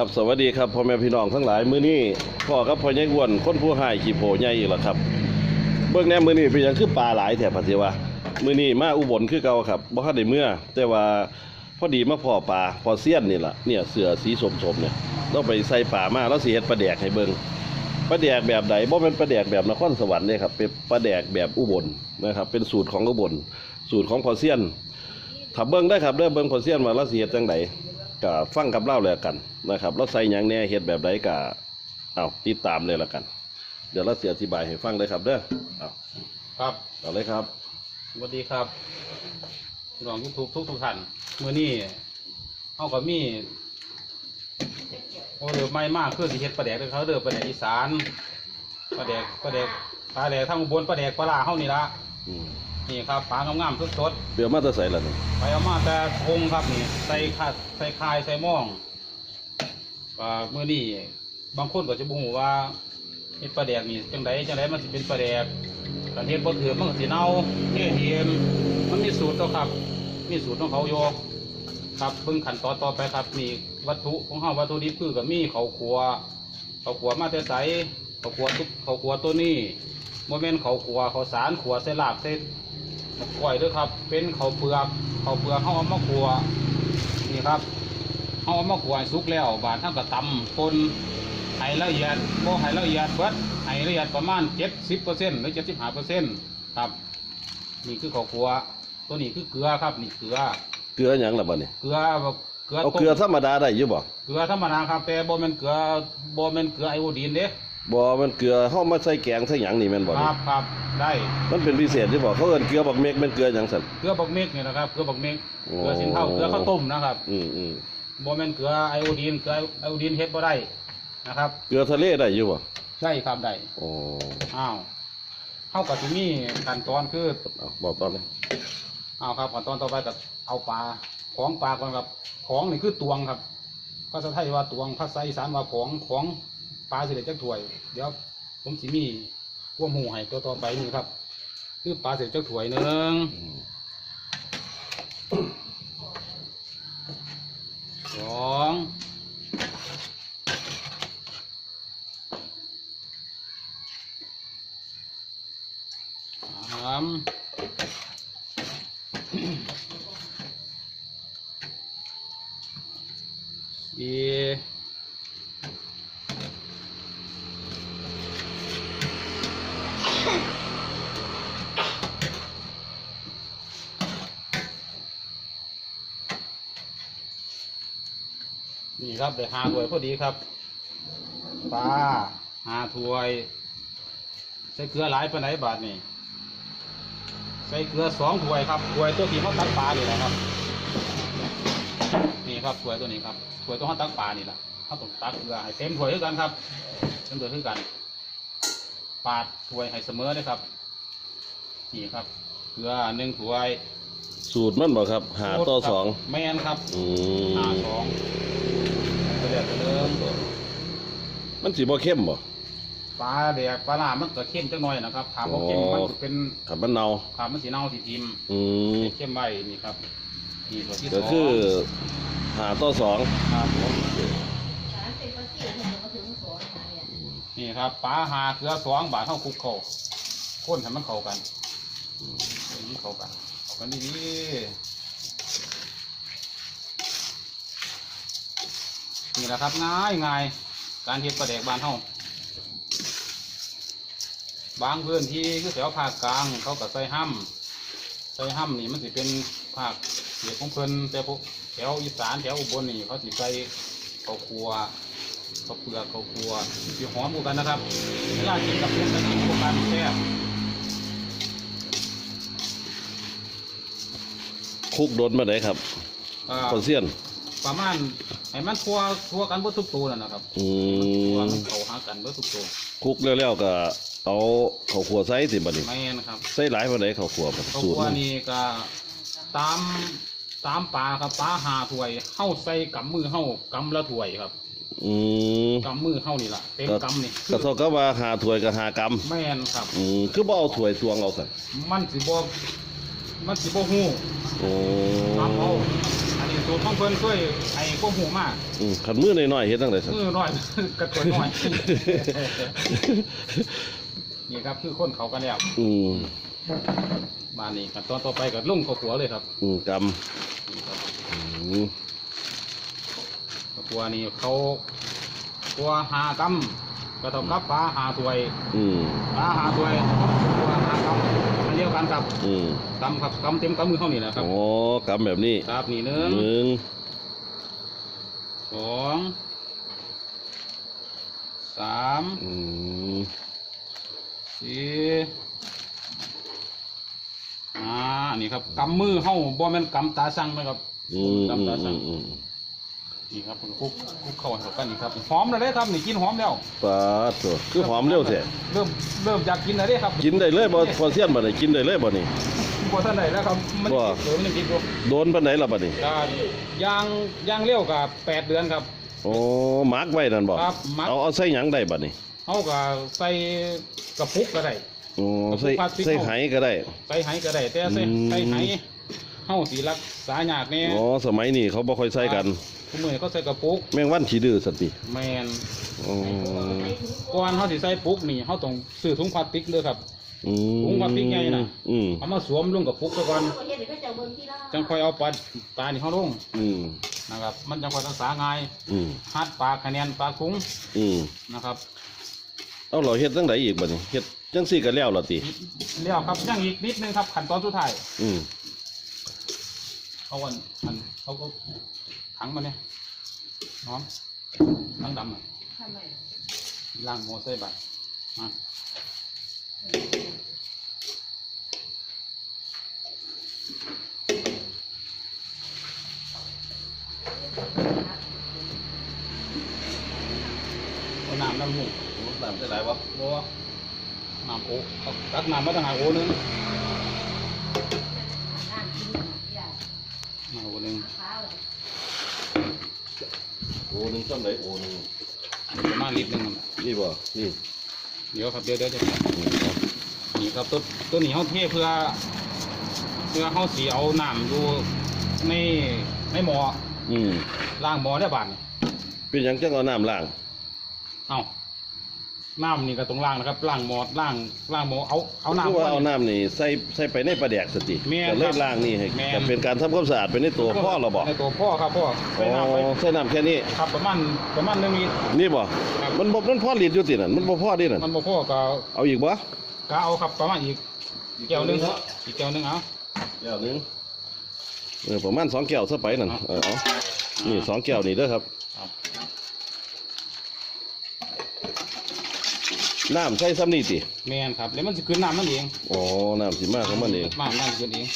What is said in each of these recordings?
ครับสวัสดีครับพ่อแม่พี่น้องทั้งหลายมื้อนี้พ่อกับพ่อใหญ่อ้วนคนผู้หายขี้โผใหญ่อีกแล้วครับ เบิ่งแนวมื้อนี้เป็นหยังคือปลาหลายแท้พัดสิว่ามื้อนี้มาอุบลคือเก่าครับบ่ทันได้เมื่อ แต่ว่าพอดีมาพ่อปลาพอเซียนนี่ล่ะเนี่ยเสือสีสมๆเนี่ยเราไปใส่ปลามาแล้วสิเฮ็ดปลาแดกให้เบิ่งปลาแดกแบบใดบ่แม่นปลาแดกแบบนครสวรรค์เด้ครับเป็นปลาแดกแบบอุบลนะครับเป็นสูตรของอุบลสูตรของพอเซียนถ้าเบิ่งได้ครับเด้อเบิ่งพอเซียนว่าเราสิเฮ็ดจังได ก็ฟังกับเล่าแล้วกันนะครับเราใส่หยังแหน่เฮ็ดแบบใดก็เอาติดตามเลยละกัน เดี๋ยวเราสิอธิบายให้ฟังเลยครับเด้อเอาครับเอาเลยครับสวัสดีครับพี่น้องยูทูบทุกทุกท่านเมื่อนี้เขาก็มีโอ้เดือไม่มากคือสิเฮ็ดปลาแดกเลยเขาเดือปลาแดกอีสานปลาแดกปลาแดกปลาแดกทั้งอุบลปลาแดกปลาลาเฮานี่ละอืม นี่ครับปลางามๆสดเดี๋ยวมาจะใส่ละนี่ๆไปเอามาแต่ทงครับนี่ใส่ขาดใส่คายใส่หม่องก็เมื่อนี้บางคนก็จะบ่ฮู้ว่าเฮ็ดปลาแดกนี่จังไดจังไดมันสิเป็นปลาแดกการเฮ็ดบ่ถือมันก็สิเน่าเทเทียมมันมีสูตรตัวครับ มีสูตรของเขาโยครับเพิ่งขั้นตอนต่อไปครับนี่วัตถุของเฮาวัตถุดิบคือก็มีข้าวคั่วข้าวคั่วมาแต่ไสข้าวคั่วทุกข้าวคั่วตัวนี้ โมเมนต์ข้าวคั่วข้าวสารขัวใส่ลาบใส่ กล้วยด้วยครับ เป็นข้าวเปลือกข้าวเปลือกเฮาเอามาคั่วนี่ครับเฮาเอามาคั่วให้สุกแล้วบาดเฮาก็ตำปนให้ละเอียดบ่ให้ละเอียดเบิดให้ละเอียดประมาณ70%หรือ75%ครับ นี่คือข้าวคั่วตัวนี้คือเกลือครับ นี่เกลือ เกลือหยังล่ะบัดนี้เกลือแบบเกลือเอาต้มเกลือธรรมดาได้อยู่บ่เกลือธรรมดาครับแต่บ่แม่นเกลือบ่แม่นเกลือไอโอดีนเด้บ่มันเกลือเฮามาใส่แกงใส่หยังนี่แม่นบ่คนี่รับครับ ได้มันเป็นพิเศษอยู่บ่เขาเอิ้นเกลือบักเมกแม่นเกลือหยังซั่นเกลือบักเมกนี่นะครับเกลือบักเมกโอ้เกลือสินเท่าเกลือข้าวต้มนะครับอืมอืมบ่แม่นเกลือไอโอดีนเกลือไอโอดีนเฮ็ดบ่ได้นะครับ เกลือทะเลได้อยู่บ่ใช่ครับได้โอ้อ้าวเฮาก็สิมีขั้นตอนคือเอาบอกตอนนี้เอาครับขั้นตอนต่อไปก็เอาปลาของปลาก่อนครับของนี่คือตวงครับภาษาไทยว่าตวงภาษาอีสานว่าของของปลาสิได้จักถ้วย เดี๋ยวผมสิมี พวกหมูให้ตัวต่อไปนี่ครับ คือปลาเสร็จเจ้าถวยหนึงอืมสองสามสี่ นี่ครับเดี๋ยวหาถ้วยพอดีครับปลาหาถ้วยใส่เกลือหลายปานไหนบาทนี่ใส่เกลือสองถ้วยครับถ้วยตัวที่เขาตักปลานี่แหละครับ นี่ครับถ้วยตัวนี้ครับถ้วยตัวเขาตักปลานี่แหละเขาต้องตักเกลือให้เต็มถ้วยด้วยกันครับเต็มถ้วยด้วยกันปาดถ้วยให้เสมอเลยครับ นี่ครับเกลือหนึ่งถ้วยสูตรมันบ่ครับ หาต่อสองแมนครับอืห้ามสองเดือดเดิมมันสิบ่เข้มบ่ปลาแดกปลาหลามันก็เข้มจังหน่อยนะครับถามว่าเข้มอ๋อมันจะเป็นขับมันเนาถามมันสีเน่าสีทิมอืมเข้มใบนี่ครับนี่ตัวที่สก็องคือหาต่อสองครับผมสารเป็นภาษีเห็นมาถึงสวนค่ะเนี่ยนี่ครับปลาหาเกลือสองบาทเท่าคุกเขาข้นให้มันเข้ากันอันนี้เข้ากันเข้ากันดีๆ นี่แหละครับง่ายง่ายการเฮ็ดปลาแดกบานเท่าบางพื้นที่คือแถวภาคกลางเขาก็ใส่ห้ำใส่ห้ำนี่มันสิเป็นภาคเสียของเพิ่นแต่พวกแถวอีสานแถวอุบลนี่เขาสิใส่ข้าวคั่วข้าวเปลือกข้าวคั่วสีหอมกว่ากันนะครับเวลากินกับเพื่อนกันอีกกว่ากันแซ่บคุกโดนมาไหนครับอ่าคอนเซียนประมาณ ให้มันทั่วทั่วกันเบ่ทุกตัวนั่นนะครับอืทั่วมมันเข้าหากันเบ่ทุกตัวคุกแล้วๆก็เอาข้าวขัวใส่สิบัดนี้แม่นครับใส่หลายปานใดข้าวขัวบัดข้าวสูตรคั่วมันนี่ก็ตามตามปลาครับปลาหาถ้วยเฮาใส่กำมือเฮากำละถ้วยครับอืมกำมือเฮานี่ล่ะเต็มกำนี่ก็เท่ากับว่าหาถ้วยกับหากำแม่นครับ อืมคือบ่เอาถ้วยตวงเอาสั่นมันสิบ่มันสิบ่ฮู้โอ้ ตามเอาให้อันนี้ สูตรของเพิ่นช่วยให้ควบหูมากอืมขันมือน้อยๆเฮ็ดจังไดซั่นมือน้อย กระตัวน้อย นี่ครับคือคนเขากันแล้วอืมมานี่ขั้นตอนต่อไปก็ลงข้าวขัวเลยครับอืมกนี่ครับำอืมข้าวขัวนี่เขาขัวหากำ ก็ต้องกับปลาหาถ้วยอืมปลาหาถ้วยขัวหากำอันเดียวกันครับอืมกำครับกำเต็มกำมือเขานี่แหละครับอ๋อกำแบบนี้ครับนี่หนึ่งหนึ่งสองสามอืมสี่อ่านี่ครับกำมือเข้าบ่แม่นกำตาสั่งนะครับอืมอืกำมตาอืสั่งมอืม นี่ครับคลุกคลุกเข้าให้เข้ากันนี่ครับหอมแล้วเด้ครับนี่กินหอมแล้ว ปลาตัวคือหอมเร็วแท้เริ่มเริ่มอยากกินแล้วเด้ครับกินได้เลยบ่พอเสียนบ่ได้กินได้เลยบ่นี่บ่ทันได้แล้วครับมันว่า เดี๋ยวมันยังกินอยู่โดนปานไหนล่ะบัดนี้ก็ย่างย่างเร็วกับแปดเดือนครับ โอ้มาร์กไว้นั่นบ่ครับมักเอาเอาใส่หยังได้บัดนี้เฮาก็ใส่กระปุกก็ได้ โอ้ใส่พลาสติก ใส่ไหก็ได้ ใส่ไหก็ได้แต่ใส่อืม ใส่ไหเฮาสิรักษายากแน่ อ๋อสมัยนี้เขาบ่ค่อยใส่กันทุ กมื้อเขาใส่กระปุกแมงวันขี้ดื้อสันติแม่นอ๋อก่อนเฮาสิใส่ปุกนี่เฮาต้องซื้อถุงพลาสติกเด้อครับอืมถุงพลาสติกใหญ่น่ะอืมเอามาสวมลงกับปุกซะก่อนเขาเห็นเขาจะเบิ่งที่ละจังค่อยเอาปลาปลานี่เฮาลงอืมนะครับ มันจังค่อยรักษาง่ายอืมหัดปลาคะแนนปลาคุ้งอืมนะครับเอาเราเฮ็ดจังไดอีกบัดนี้เฮ็ดจังซี่ก็แล้วล่ะติเลี้ยวครับยังอีกนิดนึงครับขั้นตอนสุดท้ายอืมเอาวันมันเขาก็ ถังมาเนี่ยน้องถังดำอะทำไมล่างโมใส่บัตรมาเอาน้ำน้ำหมูน้ำใส่หลายบ่โอ้น้ำโอ้เอาตักน้ำมาตั้งหาโอ้นึง นึงซ้ำไหนโอ้นึงประมาณลิตรหนึงนั่นน่ะนี่บ่นี่เดี๋ยวครับเดี๋ยวเดี๋ยวจะนี่ครับตัวตัวนี้เขาเทเพื่อ เพื่อเขาสีเอาน้ำอยู่ในในหมออืมล่างหมอได้บานเป็นหยังจังเอาน้ำล้าง เอา น้ำนี่ก็ต้องล้างนะครับล้างหม้อล้างล้างหม้อเอาเอาน้ำ คือว่าก่เอานน้ำนี่ใส่ใส่ไปในปลาแดกสติแม่นก็เลยครับล้างนี่ให้แม่นก็เป็นการทำความสะอาดไปในตัวพ่อเราบ่ในตัวพ่อครับพ่ออ๋ใส่น้ำไปอใส่น้ำแค่นี้ ครับประมาณประมาณหนึงนี่นี่บ่ครับ มันบ่มันพอลิตรอยู่ตินั่นมันบ่พอดินั่นมันบ่พ่อก็เอาอีกบ่ก็เอาครับประมาณอีกแก้วหนึงอีกแก้วหนึงเอาแก้วหนึงเออประมาณสองแก้วซะไปนั่นเอาเออเอานี่สองแก้วนี่เด้อครับ ครับ น้ำใส่ซ้ำนี่ติแม่นครับแล้วมันสิขึ้นน้ำมันเองอ๋อ น้ำสิมาของมันเองมากน้ำขึ้นเอง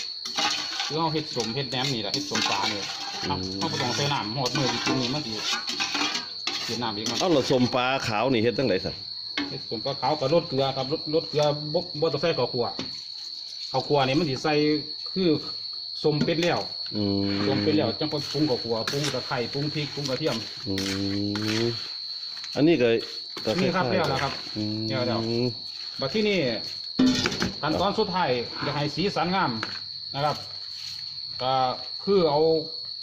คือเอาเห็ดสมเห็ดแหนมนี่แหละเห็ดสมปลาเนี่ยครับอืมเขาก็ต้องใส่น้ำหอดมือจริงๆนี่มันสิเสียน้ำอีกครับเอาละสมปลาขาวนี่เฮ็ดจังไดสั่นเห็ดสมปลาขาวกับรสเกลือครับรสรสเกลือบ่บ่ต้องใส่ข้าวคั่วข้าวคั่วนี่มันสิใส่คือสมเป็ดแล้วอืมสมเป็ดแล้วจังค่อยปรุงข้าวคั่วปรุงตะไคร้ปรุงพริกปรุงกระเทียม อืมอันนี้ก็ก็นี่ครับล้ายๆแล้วล่ะครับอืมแล้วแล้ว บัดที่นี่ขั้นตอนสุดท้ายอยากให้สีสันงามนะครับก็คือเอา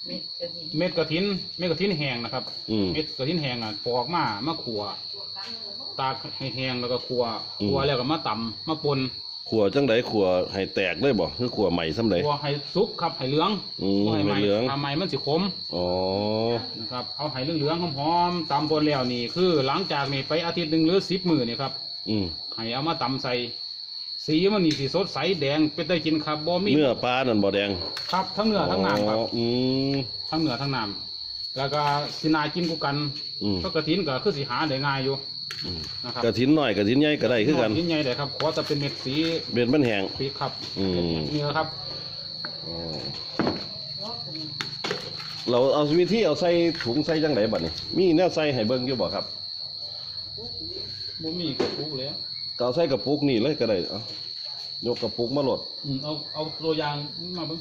เม็ดกระดิ่งเม็ดกระถิน เม็ดกระถินแห้งนะครับ อืม เม็ดกระถินแห้งอะปอกมามาขัวตัวกลางเลยตากให้แห้งแล้วก็ขัวอืม ขัวแล้วก็มาตำมาปน ขัวจังไดขัวให้แตกเลยบ่คือขัวใหม่ซ้ำใดขัวให้สุกครับให้เหลืองอืมขัวให้ไหมให้เหลือง ทำไมมันสิขมอ๋อ นะครับเอาให้เหลืองๆหอมๆตำปนแล้วนี่คือหลังจากนี้ไปอาทิตย์หนึ่งหรือสิบมื้อนี่ครับอืมให้เอามาตำใส่ สีมันนี่สีสดใสแดงเป็นได้กินครับบ่มีเนื้อปลานั่นบ่แดงครับทั้งเนื้อทั้งน้ำครับอ๋ออืมทั้งเนื้อทั้งน้ำแล้วก็สินากินกูกันอืมก็กระถินก็คือสิหาได้ง่ายอยู่อืม นะครับกระถินน้อยกระถินใหญ่ก็ได้คือกันกินใหญ่เลยครับขอจะเป็นเม็ดสีเบ็ดมันแห้งพริกครับอืมเนื้อครับ อ๋อรอบตัวนี้เราเอาวิธีเอาใส่ถุงใส่จังไดบัดนี้ มีแนวใส่ให้เบิ่งอยู่บ่ครับบ่มีกระปุกแล้วก็เอาใส่กระปุกนี่เลยก็ได้เอายกกระปุกมาโหลดอืมเอาเอาตัวอย่างมาเบิ่ง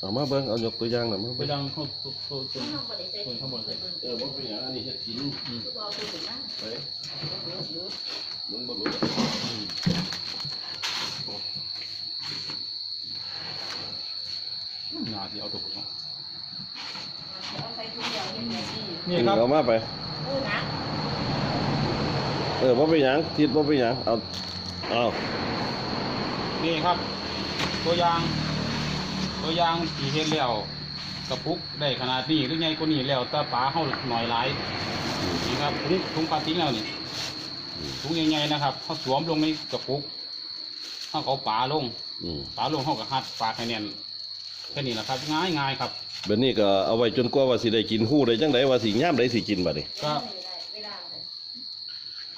เอามาเบิ่งเอายกตัวอย่างน่ะมาตัวเบิ่งอย่างเขาตัวตัวตัวข้างนอกบริใส่คนข้างบนเออบ่เป็นหยังอันนี้เฮ็ดกินอืมคือเอาตัวถึงนั่นไปเดี๋ยวเดี๋ยวมึงบ่รู้น่าสิเอาตัวผมเนาะครับเอามาไป เออนะเออบ่เป็นหยังทิศบ่เป็นหยังเอาเอานี่ครับ ตัวอย่าง ตัวอย่างที่เห็นแล้วกระปุกได้ขนาดนี้หรือไงกว่านี้แล้วแต่ปลาเฮาหน่อยหลายนี่ครับถุงถุงปลาทิ้งแล้วนี่ถุงใหญ่ๆนะครับเขาสวมลงในกระปุกเขาเอาปลาลงอืมปลาลงเขาก็หัดปลาให้แน่นแค่นี้แหละครับ ง่ายง่ายๆครับแบบนี้ก็เอาไว้จนกว่าว่าสิได้กินฮู้ได้จังไดว่าสิย่ามใดสิกินบัดนี้ก็เวลาเลย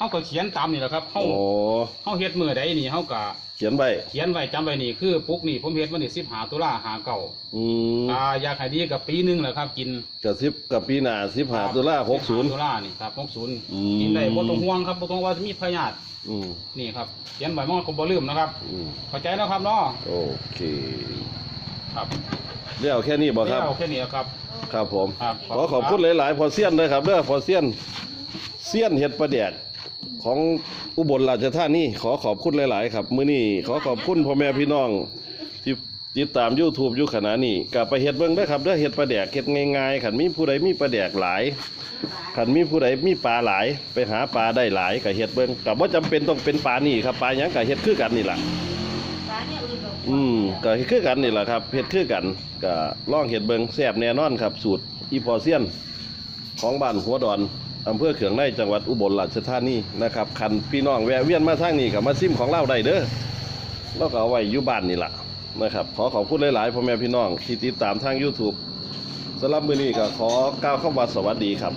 เขาก็เขียนตามนี่แหละครับเขาโอ้เขาเฮ็ดมือใดนี่เขาก็เขียนไว้เขียนไว้จำไว้นี่คือปุกนี่ผมเฮ็ดวันนี่สิบหาตุลาหาเก่าอืมอ่าอยากให้ดีกับปีหนึงแหละครับ กินกับ10กับปีหน้า15ตุลาตุ60ลานี่ครับหกศูนย์อืม กินได้บ่ต้องห่วงครับบ่ต้องว่าจะมีพยาธิอืมนี่ครับเขียนไว้มันก็บ่ลืมนะครับ อืมเข้าใจแล้วครับเนาะโอเคครับเดี๋ยวแค่นี้บ่ครับเดี๋ยวแค่นี้ครับ ครับผม ครับขอขอบคุณหลาย ๆ พอเซียนเลยครับเด้อพอเซียนเซียนเห็ดประแดก ของอุบลราชธานีขอขอบคุณหลาย ๆ ครับ มื้อนี้ขอขอบคุณพ่อแม่พี่น้อง ที่ติดตาม YouTube อยู่ขณะนี้กับไปเฮ็ดเบิ่งเด้อครับเด้อเฮ็ดประแดกเฮ็ดง่ายๆคันมีผู้ใดมีประแดกหลายคันมีผู้ใดมีปลาหลาย ไปหาปลาได้หลายก็เฮ็ดเบิ่งก็บ่จำเป็นต้องเป็นปลานี่ครับปลาหยังก็เฮ็ดคือกันนี่ล่ะร้านเนี่ยอื่นแบบอืมก็เฮ็ดคือกันนี่แหละครับเฮ็ดคือกันก็ลองเฮ็ดเบิ่งแซ่บแน่นอนครับ สูตรอีพอเซียนของบ้านหัวดอน อำเภอเขืองในจังหวัดอุบลราชธานีนะครับคันพี่น้องแวะเวียนมาทางนี้กับมาซิมของเราได้เด้อแล้วก็เอาไว้อยู่บ้านนี่ละนะครับ ขอขอบคุณหลายๆพ่อแม่พี่น้องที่ติดตามทาง YouTube สำหรับมือนี้ก็ขอกล่าวคำว่าสวัสดีครับ